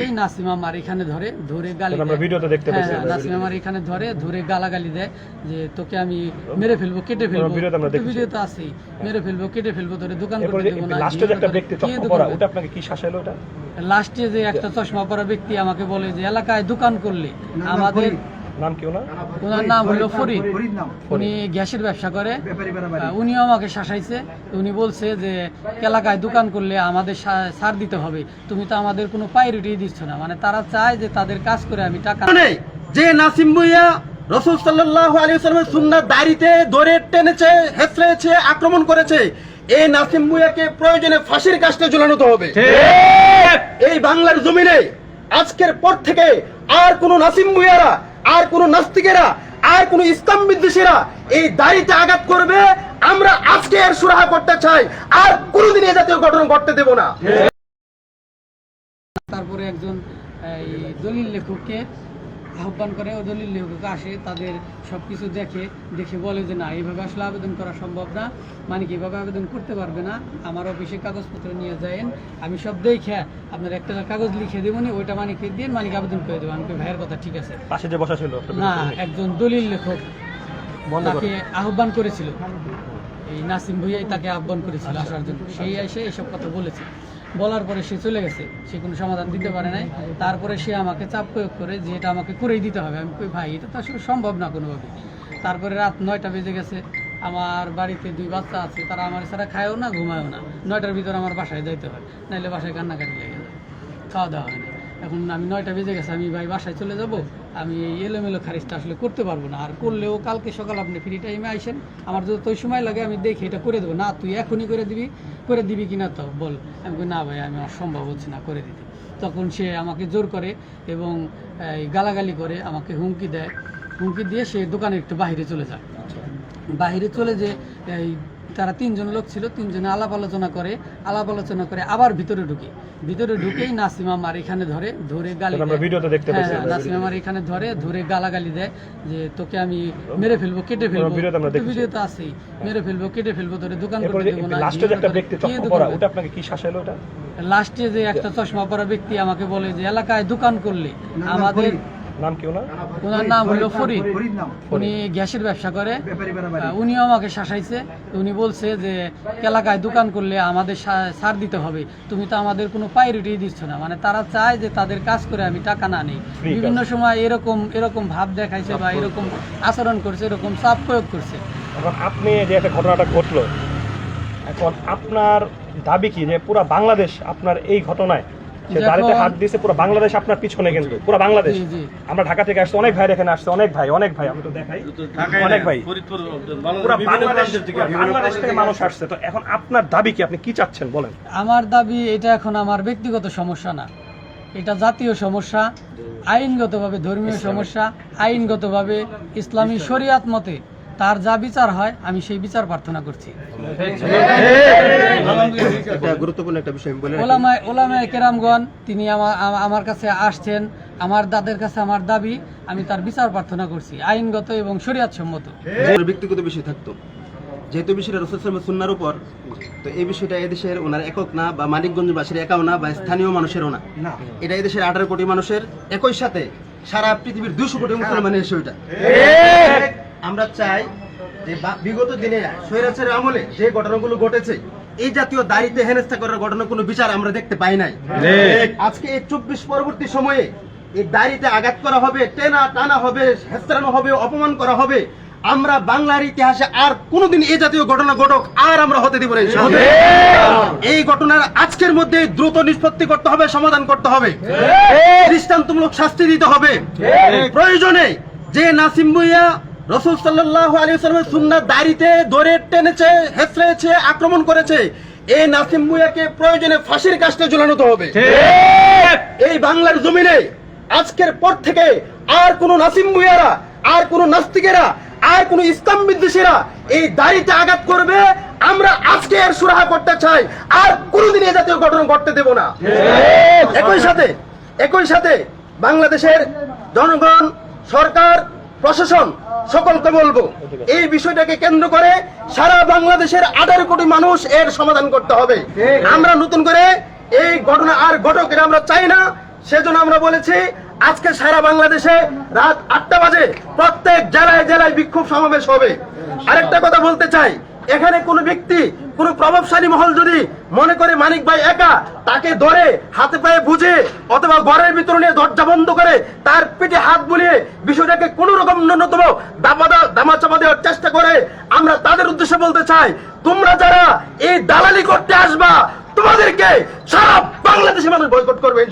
ঢুকেই নাসিম আমার এখানে ধরে ধরে গালি আমরা ভিডিওতে দেখতে পাচ্ছি হ্যাঁ, নাসিম আমার এখানে ধরে ধরে গালাগালি দেয় যে তোকে আমি মেরে ফেলব কেটে ফেলব। ভিডিওতে আমরা দেখি ভিডিওতে আছি মেরে ফেলব কেটে ফেলব ধরে দোকান করে দেবো না লাস্টে যে একটা ব্যক্তি কে চশমা পরা করবে? ওটা আপনাকে কি শাসাইলো ওটা? লাস্টে যে একটা চশমা পরা ব্যক্তি আমাকে বলে যে এলাকায় দোকান করলে আমাদের নাম কি ওনার? ওনার নাম হলো ফরিদ। উনি গ্যাসের ব্যবসা করে। উনিও আমাকে শাসাইছে। উনি বলছে যে এলাকায় দোকান করলে আমাদের সা- ছাড় দিতে হবে। তুমি তো আমাদের কোনো প্রায়োরিটি দিচ্ছ না। মানে তারা চায় যে তাদের কাজ করে আমি টাকা নেই যে নাসিম ভুইয়া রসুল সাল্লাহ আলী সুন্নার দাড়িতে ধরে টেনেছে হেসড়েছে আক্রমণ করেছে এই নাসিম ভুইয়াকে প্রয়োজনে ফাঁসির কাজটা ঝুলানো তো হবে এই বাংলার জমিনে আজকের পর থেকে আর কোন নাসিম ভুইয়ারা আর কোন নাস্তিকেরা, আর কোন ইসলাম বিদ্বেষীরা এই দাড়িতে আঘাত করবে, আমরা আজকে এর সুরাহা করতে চাই, আর কোনোদিন এ জাতীয় ঘটনা ঘটতে দেব না। তারপরে একজন দলিল লেখককে আহ্বান করে ও দলিল লেখক আসে তাদের সব কিছু দেখে দেখে বলে যে না এইভাবে আসলে আবেদন করা সম্ভব না। মানে কি এভাবে আবেদন করতে পারবে না। আমার অফিসে কাগজপত্র নিয়ে যায়েন। আমি সব দেখে আপনার একটা কাগজ লিখে দেবো নি ওইটা মানিকে দিয়ে মানিক আবেদন করে দেবো আমি ভাইয়ের কথা ঠিক আছে। পাশে যে বসা ছিল না একজন দলিল লেখক তাকে আহ্বান করেছিল। এই নাসিম ভুইয়াই তাকে আহ্বান করেছিল আসার জন্য। সেই এসে এসব কথা বলেছে। বলার পরে সে চলে গেছে। সে কোনো সমাধান দিতে পারে নাই। তারপরে সে আমাকে চাপ প্রয়োগ করে যে এটা আমাকে করেই দিতে হবে। আমি কই, ভাই, এটা তো আসলে সম্ভব না কোনোভাবে। তারপরে রাত নয়টা বেজে গেছে। আমার বাড়িতে দুই বাচ্চা আছে। তারা আমার ছাড়া খায়ও না, ঘুমায়ও না। নয়টার ভিতরে আমার বাসায় যাইতে হয়। নাইলে বাসায় কান্নাকাটি লেগে যায়। খাওয়া দাওয়া হয় না। এখন আমি নয়টা বেজে গেছে। আমি, ভাই, বাসায় চলে যাব? আমি এই এলোমেলো খারিজটা আসলে করতে পারব না। আর করলেও কালকে সকাল আপনি ফ্রি টাইমে আইসেন আমার যত সময় লাগে আমি দেখি এটা করে দেবো। না তুই এখনই করে দিবি করে দিবি কি না তো বল। আমি না ভাই আমি আমার সম্ভব হচ্ছে না করে দিতে। তখন সে আমাকে জোর করে এবং এই গালাগালি করে আমাকে হুমকি দেয়। হুমকি দিয়ে সে দোকানে একটু বাইরে চলে যায়। বাইরে চলে যে এই তারা তিনজন লোক ছিল তিনজনে আলাপ আলোচনা করে আলাপ আলোচনা করে আবার ভিতরে ঢুকে। ভিতরে ঢুকেই নাসিম আমার এখানে ধরে ধরে গালি হ্যাঁ, নাসিম আমার এখানে ধরে ধরে গালাগালি দেয় যে তোকে আমি মেরে ফেলব কেটে ফেলব। আমরা তো দেখেছি। ভিডিওতে আছি মেরে ফেলব কেটে ফেলব ধরে দোকান করতে দেবো না লাস্টে যে একটা চশমা পরা ব্যক্তি আমাকে বলে যে এলাকায় দোকান করলে আমাদের নাম কি ওনার? ওনার নাম হলো ফরিদ। উনি গ্যাসের ব্যবসা করে। উনিও আমাকে শাসাইছে। উনি বলছে যে এলাকায় দোকান করলে আমাদের সা- ছাড় দিতে হবে। তুমি তো আমাদের কোনো প্রায়োরিটি দিচ্ছ না। মানে তারা চায় যে তাদের কাজ করে আমি টাকা না নেই। বিভিন্ন সময় এরকম এরকম ভাব দেখাইছে বা এরকম আচরণ করছে এরকম চাপ প্রয়োগ করছে। এখন আপনি যে একটা ঘটনাটা ঘটলো এখন আপনার দাবি কি যে পুরো বাংলাদেশ আপনার এই ঘটনায় সে হাত দিয়েছে পুরো বাংলাদেশ আপনার পিছনে কিন্তু পুরো বাংলাদেশ। আমরা ঢাকা থেকে আসছে অনেক ভাই এখানে আসছে অনেক ভাই অনেক ভাই আমি তো দেখাই। অনেক ভাই। পুরো বাংলাদেশ থেকে মানুষ আসছে। তো এখন আপনার দাবি কি? আপনি কি চাচ্ছেন? বলেন। আমার দাবি এটা এখন আমার ব্যক্তিগত সমস্যা না। এটা জাতীয় সমস্যা আইনগতভাবে ধর্মীয় সমস্যা আইনগতভাবে ইসলামী। শরিয়াত মতে। তার যা বিচার হয় আমি সেই বিচার প্রার্থনা করছি। গুরুত্বপূর্ণ একটা বিষয় বলে ওলামায় ওলামায় কেরামগণ তিনি আমার আমার কাছে আসছেন আমার দাদের কাছে আমার দাবি আমি তার বিচার প্রার্থনা করছি আইনগত এবং শরিয়াত সম্মত ব্যক্তিগত বিষয় থাকতো যেহেতু বিষয়টা রসুল সাল্লামের সুন্নার উপর তো এই বিষয়টা এদেশের ওনার একক না বা মানিকগঞ্জবাসীর একাও না বা স্থানীয় মানুষেরও না। না। এটা এদেশের আঠারো কোটি মানুষের একই সাথে সারা পৃথিবীর দুশো কোটি মুসলমানের বিষয়টা। আমরা চাই যে বিগত দিনে স্বৈরাচারের আমলে যে ঘটনাগুলো ঘটেছে এই জাতীয় দাড়িতে হেনস্থা করার ঘটনা কোনো বিচার আমরা দেখতে পাই নাই। আজকে এই চব্বিশ পরবর্তী সময়ে এই দাড়িতে আঘাত করা হবে টেনা টানা হবে হেস্তানো হবে অপমান করা হবে আমরা বাংলার ইতিহাসে আর কোনোদিন এই জাতীয় ঘটনা ঘটক আর আমরা হতে দিব না এই ঘটনার আজকের মধ্যে দ্রুত নিষ্পত্তি করতে হবে সমাধান করতে হবে। দৃষ্টান্তমূলক শাস্তি দিতে হবে। প্রয়োজনে যে নাসিম ভুইয়া রসুল সাল্লাহ আলী সাল্লামের সুন্নার দাড়িতে ধরে টেনেছে হেসড়েছে আক্রমণ করেছে। এই নাসিম ভুইয়াকে প্রয়োজনে ফাঁসির কাজটা ঝুলানো তো হবে। এই বাংলার জমিনে আজকের পর থেকে আর কোন নাসিম ভুইয়ারা আর কোন নাস্তিকেরা আর কোন ইসলাম বিদ্বেষীরা এই দাড়িতে আঘাত করবে। আমরা আজকে এর সুরাহা করতে চাই। আর কোনোদিন এ জাতীয় ঘটনা ঘটতে দেব না। একই সাথে একই সাথে বাংলাদেশের জনগণ সরকার প্রশাসন সকলকে বলব এই বিষয়টাকে কেন্দ্র করে সারা বাংলাদেশের আঠারো কোটি মানুষ এর সমাধান করতে হবে। আমরা নতুন করে এই ঘটনা আর ঘটক আমরা চাই না। সেজন্য আমরা বলেছি আজকে সারা বাংলাদেশে রাত আটটা বাজে প্রত্যেক জেলায় জেলায় বিক্ষোভ সমাবেশ হবে। আরেকটা কথা বলতে চাই এখানে কোনো ব্যক্তি, কোনো প্রভাবশালী মহল যদি মনে করে মানিক ভাই একা, তাকে ধরে হাতে পায়ে বুঝে অথবা ঘরের ভিতরে নিয়ে দরজা বন্ধ করে তার পিঠে হাত বুলিয়ে বিষয়টাকে কোনো রকম ন্যূনতম দামাদা দামা চাপা দেওয়ার চেষ্টা করে, আমরা তাদের উদ্দেশ্যে বলতে চাই, তোমরা যারা এই দালালি করতে আসবা, তোমাদেরকে সারা বাংলাদেশের মানুষ বয়কট করবে।